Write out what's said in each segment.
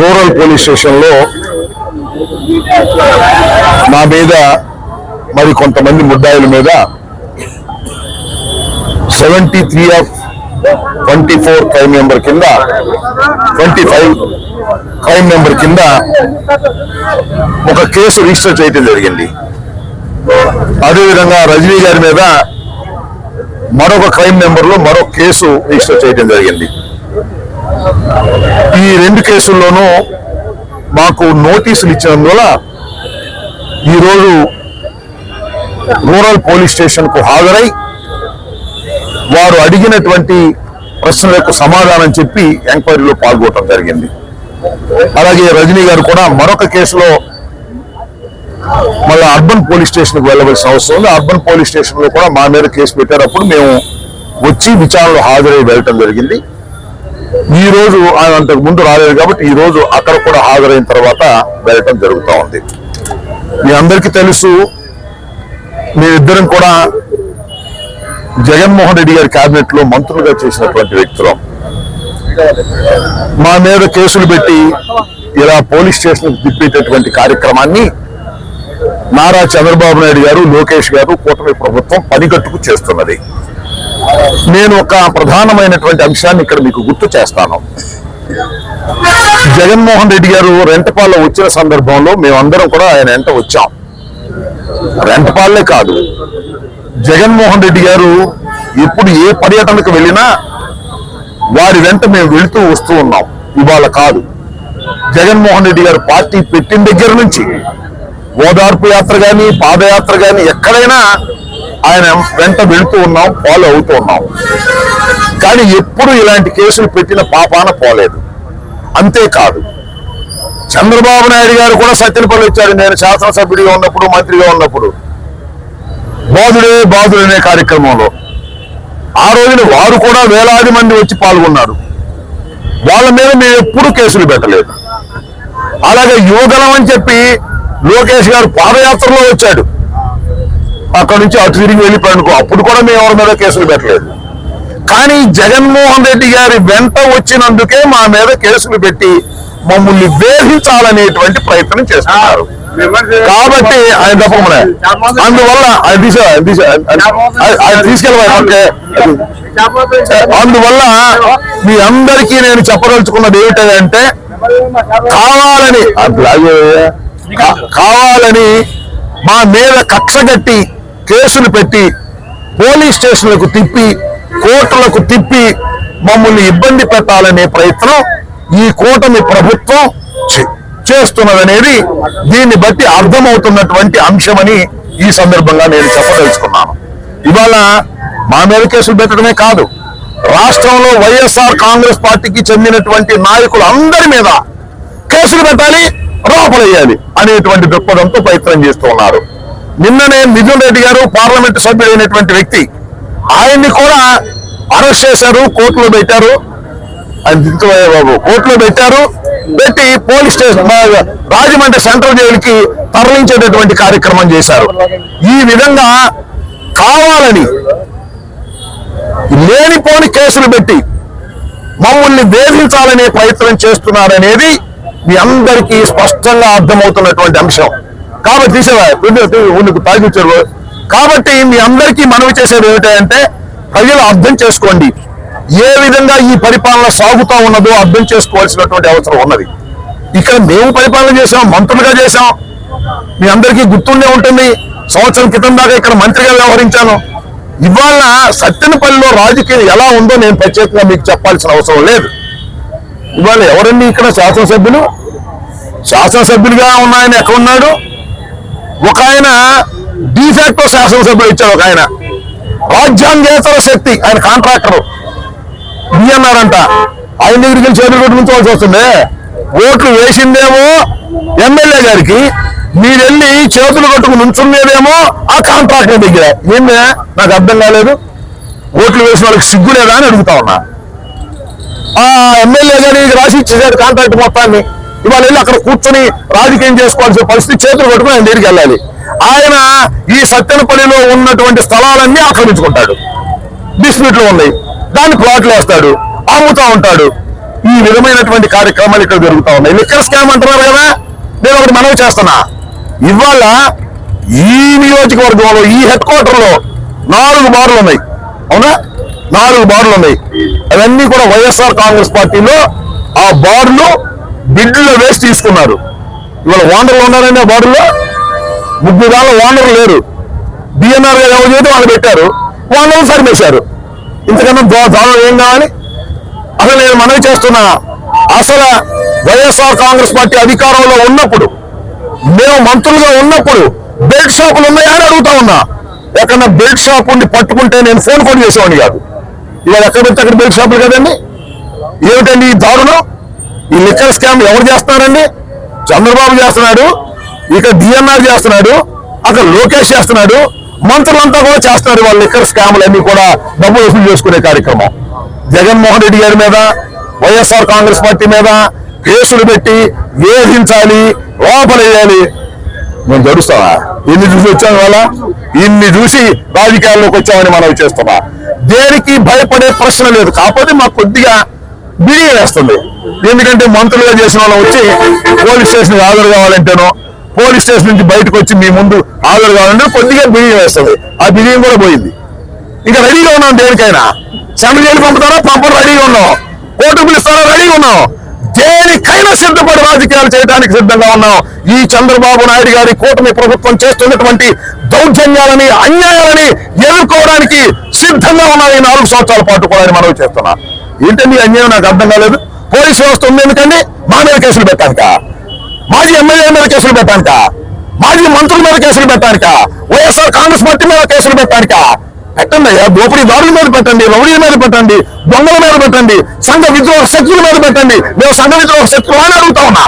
Rural police స్టేషన్లో నా మీద మరి కొంతమంది ముద్దాయిల మీద seventy three of twenty four crime number కింద ట్వంటీ ఫైవ్ క్రైమ్ నెంబర్ కింద ఒక కేసు రిజిస్టర్ చేయడం జరిగింది. అదేవిధంగా రజనీ గారి మీద మరొక క్రైమ్ నెంబర్లో మరో కేసు రిజిస్టర్ చేయడం జరిగింది. ఈ రెండు కేసుల్లోనూ మాకు నోటీసులు ఇచ్చినందువల్ల ఈరోజు రూరల్ పోలీస్ స్టేషన్కు హాజరై వారు అడిగినటువంటి ప్రశ్నలకు సమాధానం చెప్పి ఎంక్వైరీలో పాల్గొనడం జరిగింది. అలాగే రజనీ గారు కూడా మరొక కేసులో మళ్ళీ అర్బన్ పోలీస్ స్టేషన్కి వెళ్ళవలసిన అవసరం ఉంది. అర్బన్ పోలీస్ స్టేషన్లో కూడా మా మీద కేసు పెట్టేటప్పుడు మేము వచ్చి విచారణలో హాజరై వెళ్ళటం జరిగింది. ఈ రోజు ఆయన అంతకు ముందు రాలేదు కాబట్టి ఈ రోజు అక్కడ కూడా హాజరైన తర్వాత వెళ్ళటం జరుగుతూ ఉంది. మీ అందరికీ తెలుసు మేమిద్దరం కూడా జగన్మోహన్ రెడ్డి గారి కేబినెట్లో మంత్రులుగా చేసినటువంటి వ్యక్తులం. మా మీద కేసులు పెట్టి ఇలా పోలీస్ స్టేషన్ తిప్పేటటువంటి కార్యక్రమాన్ని నారా చంద్రబాబు నాయుడు గారు లోకేష్ గారు కూటమి ప్రభుత్వం పనిగట్టుకు చేస్తున్నది. నేను ఒక ప్రధానమైనటువంటి అంశాన్ని ఇక్కడ మీకు గుర్తు చేస్తాను. జగన్మోహన్ రెడ్డి గారు రెంటపాల్లో వచ్చిన సందర్భంలో మేమందరం కూడా ఆయన వెంట వచ్చాం. రెంటపాల్లే కాదు. జగన్మోహన్ రెడ్డి గారు ఎప్పుడు ఏ పర్యటనకు వెళ్ళినా వారి వెంట మేము వెళుతూ వస్తూ ఉన్నాం. ఇవాళ కాదు. జగన్మోహన్ రెడ్డి గారు పార్టీ పెట్టిన దగ్గర నుంచి ఓదార్పు యాత్ర కానీ పాదయాత్ర కానీ ఎక్కడైనా ఆయన వెంట వెళుతూ ఉన్నాం ఫాలో అవుతూ ఉన్నాం. కానీ ఎప్పుడు ఇలాంటి కేసులు పెట్టిన పాపాన పోలేదు. అంతేకాదు చంద్రబాబు నాయుడు గారు కూడా సత్యనపల్లి వచ్చారు నేను శాసనసభ్యుడిగా ఉన్నప్పుడు మంత్రిగా ఉన్నప్పుడు. బాధుడే బాధుడు అనే కార్యక్రమంలో. ఆ రోజున వారు కూడా వేలాది మంది వచ్చి పాల్గొన్నారు. వాళ్ళ మీద మేము ఎప్పుడూ కేసులు పెట్టలేదు. అలాగే యువగలం అని చెప్పి లోకేష్ గారు పాదయాత్రలో వచ్చాడు. అక్కడ నుంచి అటు తిరిగి వెళ్ళిపోయాడు అప్పుడు కూడా మేము ఎవరి మీద కేసులు పెట్టలేదు. కానీ జగన్మోహన్ రెడ్డి గారి వెంట వచ్చినందుకే మా మీద కేసులు పెట్టి మమ్మల్ని వేధించాలనేటువంటి ప్రయత్నం చేస్తున్నారు. కాబట్టి ఆయన తప్పకుండా అందువల్ల ఆయన తీసుకెళ్ళి అందువల్ల మీ అందరికీ నేను చెప్పదలుచుకున్నది ఏమిటంటే కావాలని అట్లాగే కావాలని మా మీద కక్ష కట్టి కేసులు పెట్టి పోలీస్ స్టేషన్లకు తిప్పి కోర్టులకు తిప్పి మమ్మల్ని ఇబ్బంది పెట్టాలనే ప్రయత్నం ఈ కూటమి ప్రభుత్వం చే- చేస్తున్నదనేది దీన్ని బట్టి అర్థమవుతున్నటువంటి అంశమని ఈ సందర్భంగా నేను చెప్పదలుచుకున్నాను. ఇవాళ మా మీద కేసులు పెట్టడమే కాదు రాష్ట్రంలో వైఎస్ఆర్ కాంగ్రెస్ పార్టీకి చెందినటువంటి నాయకులు అందరి మీద కేసులు పెట్టాలి లోపలయ్యాలి అనేటువంటి దృక్పథంతో ప్రయత్నం చేస్తూ ఉన్నారు. నిన్ననే మిథున్ రెడ్డి గారు పార్లమెంట్ సభ్యుడైనటువంటి వ్యక్తి ఆయన్ని కూడా అరెస్ట్ చేశారు కోర్టులో పెట్టారు. బాబు కోర్టులో పెట్టారు. పెట్టి పోలీస్ స్టేషన్ రాజమండ్రి సెంట్రల్ జైలుకి తరలించేటటువంటి కార్యక్రమం చేశారు. ఈ విధంగా కావాలని లేనిపోని కేసులు పెట్టి మమ్మల్ని వేధించాలనే ప్రయత్నం చేస్తున్నారనేది మీ అందరికీ స్పష్టంగా అర్థమవుతున్నటువంటి అంశం. కాబట్టి తీసేవా? నీకు తాగిచ్చారు కాబట్టి మీ అందరికీ మనవి చేసేది ఏమిటంటే ప్రజలు అర్థం చేసుకోండి. ఏ విధంగా ఈ పరిపాలన సాగుతూ ఉన్నదో అర్థం చేసుకోవాల్సినటువంటి అవసరం ఉన్నది. ఇక్కడ మేము పరిపాలన చేసాం మంత్రులుగా చేసాం మీ అందరికీ గుర్తుండే ఉంటుంది సంవత్సరం క్రితం దాకా ఇక్కడ మంత్రిగా వ్యవహరించాను. ఇవాళ సత్తెనపల్లిలో రాజకీయం ఎలా ఉందో నేను ప్రత్యేకంగా మీకు చెప్పాల్సిన అవసరం లేదు. ఇవాళ ఎవరండి ఇక్కడ శాసనసభ్యులు? శాసనసభ్యులుగా ఉన్నాయని ఎక్కడ ఉన్నాడు? ఒక ఆయన డిఫాక్టో శాసనసభ్యులు ఇచ్చాడు ఒక ఆయన. రాజ్యాంగేతర శక్తి ఆయన కాంట్రాక్టర్ ఇవి ఆయన దగ్గరికి వెళ్ళి చేతులు కొట్టి వస్తుంది. ఓట్లు వేసిందేమో ఎమ్మెల్యే గారికి మీరు వెళ్ళి చేతులు కట్టుకుని ఉంచుండేదేమో ఆ కాంట్రాక్టర్ దగ్గర. ఏందే? నాకు అర్థం కాలేదు. ఓట్లు వేసిన వాళ్ళకి సిగ్గు లేదా అని అడుగుతా ఉన్నా. ఆ ఎమ్మెల్యే గారికి రాసి ఇచ్చేసాడు కాంట్రాక్ట్ మొత్తాన్ని. ఇవాళ వెళ్ళి అక్కడ కూర్చొని రాజకీయం చేసుకోవాల్సిన పరిస్థితి చేతులు పట్టుకుని ఆయన దగ్గరికి వెళ్ళాలి. ఆయన ఈ సత్యనపల్లిలో ఉన్నటువంటి స్థలాలన్నీ ఆక్రమించుకుంటాడు. బిస్మిట్లు ఉన్నాయి. దాన్ని ప్లాట్లు వేస్తాడు. అమ్ముతా ఉంటాడు. ఈ విధమైనటువంటి కార్యక్రమాలు ఇక్కడ జరుగుతూ ఉన్నాయి. లిక్కర్ స్కామ్ అంటున్నారు కదా? నేను ఒకటి మనవి చేస్తున్నా. ఇవాళ ఈ నియోజకవర్గంలో ఈ హెడ్ క్వార్టర్లో నాలుగు బార్లు ఉన్నాయి. అవునా? నాలుగు బార్లు ఉన్నాయి. అవన్నీ కూడా వైఎస్ఆర్ కాంగ్రెస్ పార్టీలో ఆ బార్లు బిడ్డులో వేసి తీసుకున్నారు. ఇవాళ ఓనర్లు ఉన్నారండి ఆ బార్డులో? ముగ్గురు కాళ్ళ ఓనర్లు లేరు. బిఎన్ఆర్ గారు ఎవరు చేస్తే వాళ్ళు పెట్టారు. ఓనర్లు సరిపేశారు ఇంతకన్నా దో ఏం కావాలి? అసలు నేను మనవి చేస్తున్నా అసలు వైఎస్ఆర్ కాంగ్రెస్ పార్టీ అధికారంలో ఉన్నప్పుడు మేము మంత్రులుగా ఉన్నప్పుడు బెల్ట్ షాపులు ఉన్నాయా అని అడుగుతా ఉన్నా. ఎక్కడన్నా బెల్ట్ షాప్ ఉండి పట్టుకుంటే నేను ఫోన్ ఫోన్ చేసేవాడిని కాదు. ఇవాళ ఎక్కడ పెడితే అక్కడ బెల్ట్ షాపులు కదండి? ఏమిటండి ఈ దారుణం? ఈ లిక్కర్ స్కామ్ ఎవరు చేస్తున్నారండి? చంద్రబాబు చేస్తున్నాడు ఇక డిఎన్ఆర్ చేస్తున్నాడు అక్కడ లోకేష్ చేస్తున్నాడు మంత్రులంతా కూడా చేస్తున్నారు వాళ్ళ లిక్కర్ స్కామ్లు అన్ని కూడా డబ్బులు వసూలు చేసుకునే కార్యక్రమం. జగన్మోహన్ రెడ్డి గారి మీద వైఎస్ఆర్ కాంగ్రెస్ పార్టీ మీద కేసులు పెట్టి వేధించాలి లోపలేయాలి. మేము జరుస్తావా ఇన్ని చూసి వచ్చాం వాళ్ళ ఇన్ని చూసి రాజకీయాల్లోకి వచ్చామని మనం చేస్తున్నా. దేనికి భయపడే ప్రశ్న లేదు. కాకపోతే మాకు కొద్దిగా బిడియం వేస్తుంది. ఎందుకంటే మంత్రులుగా చేసిన వాళ్ళు వచ్చి పోలీస్ స్టేషన్ హాజరు కావాలంటేనో పోలీస్ స్టేషన్ నుంచి బయటకు వచ్చి మీ ముందు హాజరు కావాలంటే కొద్దిగా బిడియం వేస్తుంది. ఆ బిడియం కూడా పోయింది. ఇంకా రెడీగా ఉన్నాం దేనికైనా. సెంట్రల్ జైలు పంపుతారా? పంపడం రెడీగా ఉన్నాం. కోర్టు పిలుస్తారా? రెడీగా ఉన్నాం. దేనికైనా సిద్ధపడి రాజకీయాలు చేయడానికి సిద్ధంగా ఉన్నాం? ఈ చంద్రబాబు నాయుడు గారి కూటమి ప్రభుత్వం చేస్తున్నటువంటి దౌర్జన్యాలని అన్యాయాలని ఎదుర్కోవడానికి సిద్ధంగా ఉన్నాం ఈ నాలుగు సంవత్సరాల పాటు కూడా అని మనవి చేస్తున్నాం. ఏంటండి అన్యాయం? నాకు అర్థం కాలేదు. పోలీస్ వ్యవస్థ ఉంది ఎందుకండి? మా మీద కేసులు పెట్టానుక? మాజీ ఎమ్మెల్యే మీద కేసులు పెట్టానుక? మాజీ మంత్రుల మీద కేసులు పెట్టానుక? వైఎస్ఆర్ కాంగ్రెస్ పార్టీ మీద కేసులు పెట్టానుక? పెట్టండి అయ్యా దోపిడీదారుల మీద పెట్టండి రౌడీల మీద పెట్టండి దొంగల మీద పెట్టండి సంఘ విద్రోహ శక్తుల మీద పెట్టండి. మేము సంఘ విద్రోహ శక్తులు అని అడుగుతా ఉన్నా.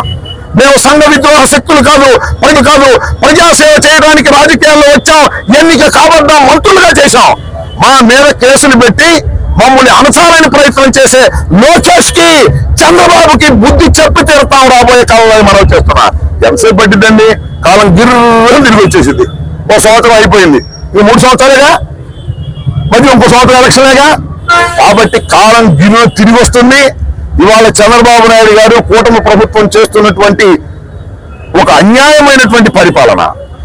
మేము సంఘ విద్రోహ శక్తులు కాదు పని కాదు. ప్రజాసేవ చేయడానికి రాజకీయాల్లో వచ్చాం ఎన్నిక కాబడ్డాం మంత్రులుగా చేశాం. మా మీద కేసులు పెట్టి మమ్మల్ని అణచాలని ప్రయత్నం చేసే లోకేష్కి చంద్రబాబుకి బుద్ధి చెప్పి తీరుతాం రాబోయే కాలంలో అని మనం చేస్తున్నా. ఎంతసేపు పట్టిందండి కాలం గిర్ర తిరిగి వచ్చేసింది. ఓ సంవత్సరం అయిపోయింది. ఈ మూడు సంవత్సరాలుగా? మరి ఇంకో సంవత్సరం ఎలక్షన్లేగా? కాబట్టి కాలం గిర్ర తిరిగి వస్తుంది. ఇవాళ చంద్రబాబు నాయుడు గారు కూటమి ప్రభుత్వం చేస్తున్నటువంటి ఒక అన్యాయమైనటువంటి పరిపాలన.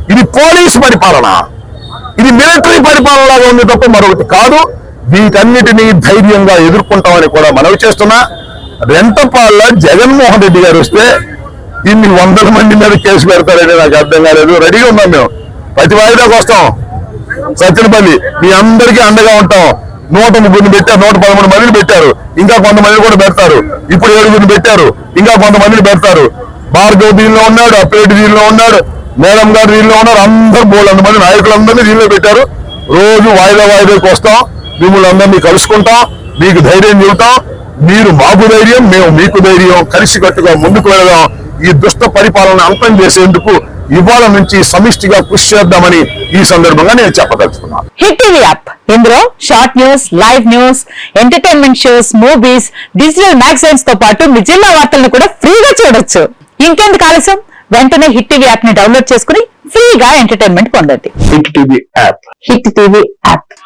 ఇది పోలీస్ పరిపాలన. ఇది మిలిటరీ పరిపాలనలాగా ఉంది తప్ప మరొకటి కాదు. వీటన్నిటినీ ధైర్యంగా ఎదుర్కొంటామని కూడా మనవి చేస్తున్నా. రెంటపాళ్ళ జగన్మోహన్ రెడ్డి గారు వస్తే ఇన్ని వందల మంది మీద కేసు పెడతారని నాకు అర్థం కాలేదు. రెడీగా ఉన్నాం మేము. ప్రతి వాయిదాకి వస్తాం. సత్యనపల్లి మీ అందరికీ అండగా ఉంటాం. నూట ముగ్గురిని పెట్టారు నూట పదమూడు మందిని పెట్టారు. ఇంకా కొంతమంది కూడా పెడతారు. ఇప్పుడు ఏడుగురిని పెట్టారు ఇంకా కొంతమందిని పెడతారు. భార్గవ్ దీనిలో ఉన్నాడు అప్పేటి దీనిలో ఉన్నాడు మేడం గారు దీనిలో ఉన్నారు. అందరు బోళ్ళంత మంది నాయకులందరినీ దీనిలో పెట్టారు. రోజు వాయిదా వాయిదాకి వస్తాం. మిమ్మల్ని అందరినీ కలుసుకుంటాం మీకు ధైర్యం చెబుతాం మీరు మాకు ధైర్యం మేము మీకు ధైర్యం కలిసికట్టుగా ముందుకు వెళదాం. ఈ దుష్ట పరిపాలన అంతం చేసేందుకు ఇవాళ నుంచి సమిష్టిగా కృషి చేద్దామని ఈ సందర్భంగా నేను చెప్పదలుచుకున్నాను హిట్ టీవీ యాప్. ఇందులో short news live news entertainment shows movies digital మ్యాగజైన్స్తో పాటు మీ జిల్లా వార్తలను కూడా ఫ్రీగా చూడొచ్చు. ఇంకెందుకు ఆలస్యం? వెంటనే హిట్ టీవీ యాప్ని డౌన్లోడ్ చేసుకుని ఫ్రీగా ఎంటర్టైన్మెంట్ పొందండి. Hit TV app. Hit TV app.